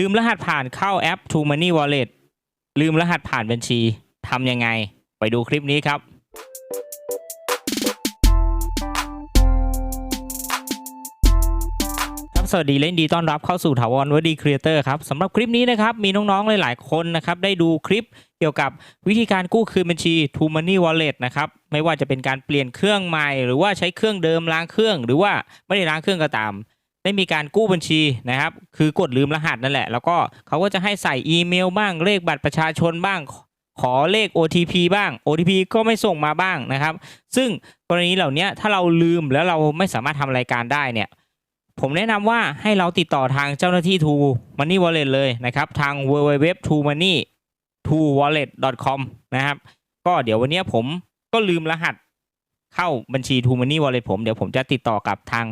ลืมรหัสผ่านเข้าแอป True Money Wallet ลืมรหัสผ่านบัญชีทำยังไง ไปดูคลิปนี้ครับ ครับสวัสดีและยินดีต้อนรับเข้าสู่ถาวรวดีครีเอเตอร์ครับสำหรับคลิปนี้นะครับ มีน้องๆหลายๆคนนะครับ ได้ดูคลิปเกี่ยวกับวิธีการกู้คืนบัญชี True Money Wallet นะครับ ไม่ว่าจะเป็นการเปลี่ยนเครื่องใหม่ หรือว่าใช้เครื่องเดิมล้างเครื่อง หรือว่าไม่ได้ล้างเครื่องก็ตาม ได้มีการกู้บัญชีนะครับ คือกดลืมรหัสนั่นแหละ แล้วก็เขาก็จะให้ใส่อีเมลบ้างเลขบัตรประชาชนบ้าง ขอเลข OTP บ้าง OTP ก็ไม่ส่งมาบ้างนะครับ ซึ่งกรณีเหล่านี้ถ้าเราลืมแล้วเราไม่สามารถทำรายการได้เนี่ยผมแนะนำว่าให้เราติดต่อทางเจ้าหน้าที่ True Money Wallet เลยนะครับ ทาง www true money true wallet com นะครับ ก็เดี๋ยววันนี้ผมก็ลืมรหัสเข้าบัญชี True Money Wallet ผม เดี๋ยวผมจะติดต่อกับทาง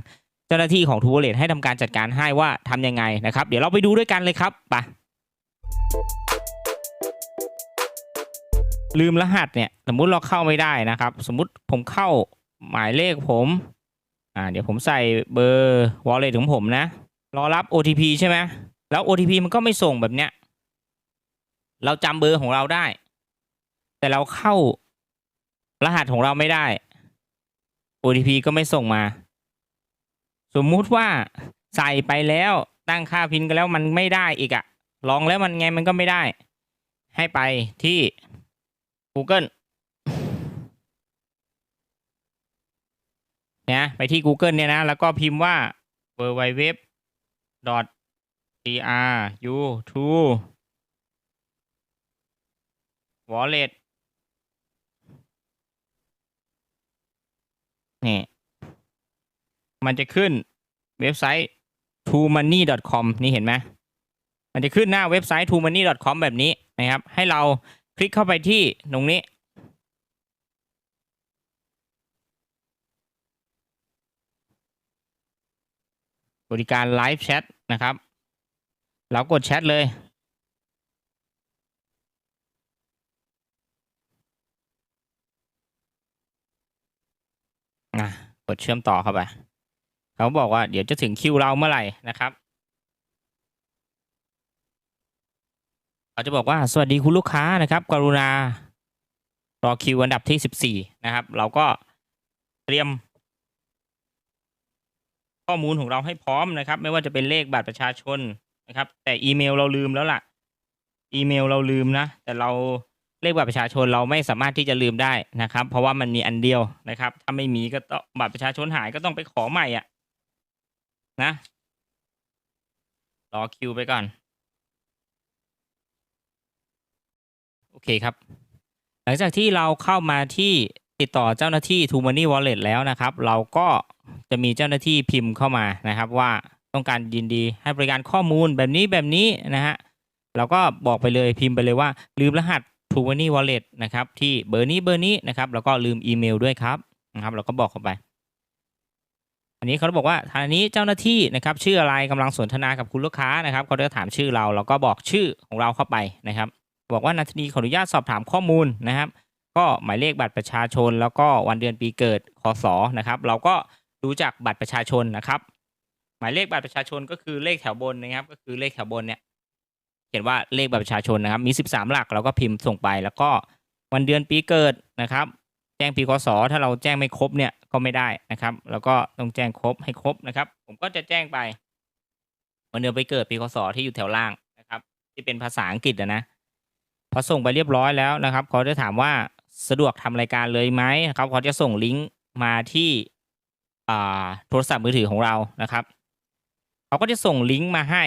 เจ้าหน้าที่ของ True Wallet ให้ทำการจัดการให้ว่าทำยังไงนะครับ เดี๋ยวเราไปดูด้วยกันเลยครับไปลืมรหัสเนี่ยสมมุติเราเข้าไม่ได้นะครับ สมมุติผมเข้าหมายเลขผมอ่าเดี๋ยวผมใส่เบอร์ wallet ของผมนะ รอรับ OTP ใช่ไหมแล้ว OTP มันก็ไม่ส่งแบบเนี้ยเราจำเบอร์ของเราได้ แต่เราเข้ารหัสของเราไม่ได้ OTP ก็ไม่ส่งมา สมมุติว่าใส่ไปแล้วตั้งค่าพินกันแล้วมันไม่ได้อีกอะลองแล้วมันไงมันก็ไม่ได้ ให้ไปที่ Google นะไปที่ Google เนี่ยนะ แล้วก็พิมพ์ว่า w w w t r u t wallet มันจะขึ้นเว็บไซต์ truemoney.com นี่เห็นไหมมันจะขึ้นหน้าเว็บไซต์ truemoney.com แบบนี้นะครับ ให้เราคลิกเข้าไปที่ตรงนี้ บริการไลฟ์แชทนะครับ เรากดแชทเลยนะกดเชื่อมต่อเข้าไป เขาบอกว่าเดี๋ยวจะถึงคิวเราเมื่อไหร่นะครับเขาจะบอกว่าสวัสดีคุณลูกค้านะครับ กรุณารอคิวอันดับที่สิบสี่นะครับ เราก็เตรียม ข้อมูลของเราให้พร้อมนะครับ ไม่ว่าจะเป็นเลขบัตรประชาชนนะครับ แต่อีเมลเราลืมแล้วล่ะ อีเมลเราลืมนะ แต่เราเลขบัตรประชาชนเราไม่สามารถที่จะลืมได้นะครับ เพราะว่ามันมีอันเดียวนะครับ ถ้าไม่มีก็ต้องบัตรประชาชนหายก็ต้องไปขอใหม่อะ นะ รอคิวไปก่อน โอเคครับ หลังจากที่เราเข้ามาที่ติดต่อเจ้าหน้าที่ True Money Wallet แล้วนะครับ เราก็จะมีเจ้าหน้าที่พิมพ์เข้ามานะครับ ว่าต้องการยินดีให้บริการข้อมูลแบบนี้แบบนี้นะฮะเราก็บอกไปเลยพิมพ์ไปเลยว่า ลืมรหัส True Money Wallet นะครับ ที่เบอร์นี้เบอร์นี้นะครับ แล้วก็ลืมอีเมลด้วยครับนะครับ เราก็บอกเข้าไป อันนี้เขาบอกว่าทางนี้เจ้าหน้าที่นะครับชื่ออะไรกำลังสนทนากับคุณลูกค้านะครับเขาจะถามชื่อเราเราก็บอกชื่อของเราเข้าไปนะครับ บอกว่านาทีขออนุญาตสอบถามข้อมูลนะครับ ก็หมายเลขบัตรประชาชน แล้วก็วันเดือนปีเกิดคศนะครับ เราก็ดูจากบัตรประชาชนนะครับ หมายเลขบัตรประชาชนก็คือเลขแถวบนนะครับ ก็คือเลขแถวบนเนี่ยเขียนว่าเลขบัตรประชาชนนะครับ มี 13 หลักเราก็พิมพ์ส่งไป แล้วก็วันเดือนปีเกิดนะครับ แจ้งปีคศถ้าเราแจ้งไม่ครบเนี่ยก็ไม่ได้นะครับ แล้วก็ต้องแจ้งครบให้ครบนะครับ ผมก็จะแจ้งไปวันเดือนปีเกิดปีคศที่อยู่แถวล่างนะครับ ที่เป็นภาษาอังกฤษอะนะพอส่งไปเรียบร้อยแล้วนะครับเขาจะถามว่าสะดวกทำรายการเลยไหมครับเขาจะส่งลิงก์มาที่อ่าโทรศัพท์มือถือของเรานะครับเขาก็จะส่งลิงก์มาให้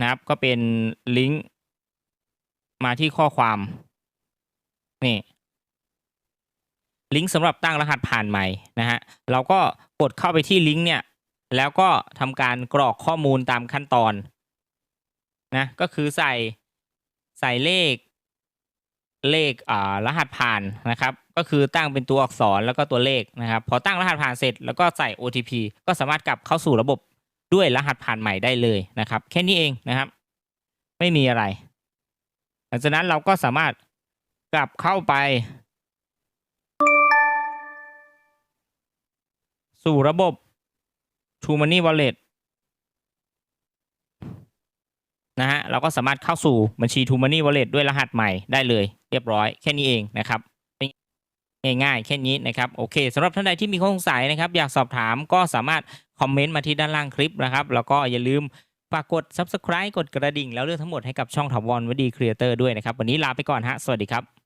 นะครับ ก็เป็นลิงก์มาที่ข้อความนี่ ลิงก์สำหรับตั้งรหัสผ่านใหม่นะฮะเราก็กดเข้าไปที่ลิงก์เนี่ยแล้วก็ทำการกรอกข้อมูลตามขั้นตอนนะก็คือใส่ใส่เลขเลขอ่ารหัสผ่านนะครับ ก็คือตั้งเป็นตัวอักษรแล้วก็ตัวเลขนะครับ พอตั้งรหัสผ่านเสร็จแล้วก็ใส่ OTP ก็สามารถกลับเข้าสู่ระบบด้วยรหัสผ่านใหม่ได้เลยนะครับ แค่นี้เองนะครับ ไม่มีอะไร หลังจากนั้นเราก็สามารถกลับเข้าไป สู่ระบบ True Money Wallet นะฮะเราก็สามารถเข้าสู่บัญชี t ู Money Wallet ด้วยรหัสใหม่ได้เลย เรียบร้อยแค่นี้เองนะครับง่ายๆแค่นี้นะครับโอเคสำหรับท่านใดที่มีข้อสงสัยนะครับอยากสอบถามก็สามารถคอมเมนต์มาที่ด้านล่างคลิปนะครับ แล้วก็อย่าลืมฝากกด subscribe กดกระดิ่ง แล้วเลือกทั้งหมดให้กับช่องถาวรวดีครีเอเตอร์ด้วยนะครับ วันนี้ลาไปก่อนฮะ สวัสดีครับ